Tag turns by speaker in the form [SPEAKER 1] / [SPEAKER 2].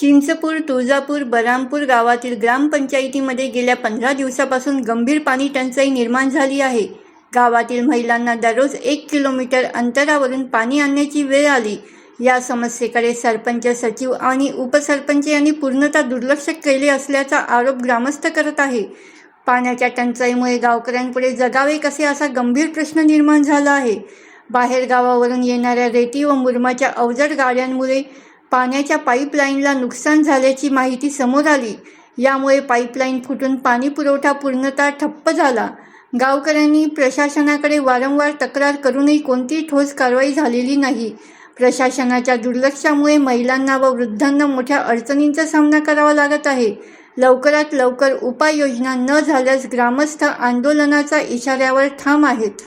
[SPEAKER 1] चिंचपूर तुळजापूर बरामपूर गावातील ग्रामपंचायतीमध्ये गेल्या पंधरा दिवसापासून गंभीर पाणी टंचाई निर्माण झाली आहे. गावातील महिलांना दररोज एक किलोमीटर अंतरावरून पाणी आणण्याची वेळ आली. या समस्येकडे सरपंच सचिव आणि उपसरपंच यांनी पूर्णतः दुर्लक्ष केले असल्याचा आरोप ग्रामस्थ करत आहे. पाण्याच्या टंचाईमुळे गावकऱ्यांपुढे जगावे कसे असा गंभीर प्रश्न निर्माण झाला आहे. बाहेर गावावरून येणाऱ्या रेती व मुरमाच्या अवजड गाड्यांमुळे पाण्याच्या पाईपलाईनला नुकसान झाल्याची माहिती समोर आली. यामुळे पाईपलाईन फुटून पाणी पुरवठा पूर्णतः ठप्प झाला. गावकऱ्यांनी प्रशासनाकडे वारंवार तक्रार करूनही कोणतीही ठोस कारवाई झालेली नाही. प्रशासनाच्या दुर्लक्षामुळे महिलांना व वृद्धांना मोठ्या अडचणींचा सामना करावा लागत आहे. लवकरात लवकर उपाययोजना न झाल्यास ग्रामस्थ आंदोलनाचा इशाऱ्यावर ठाम आहेत.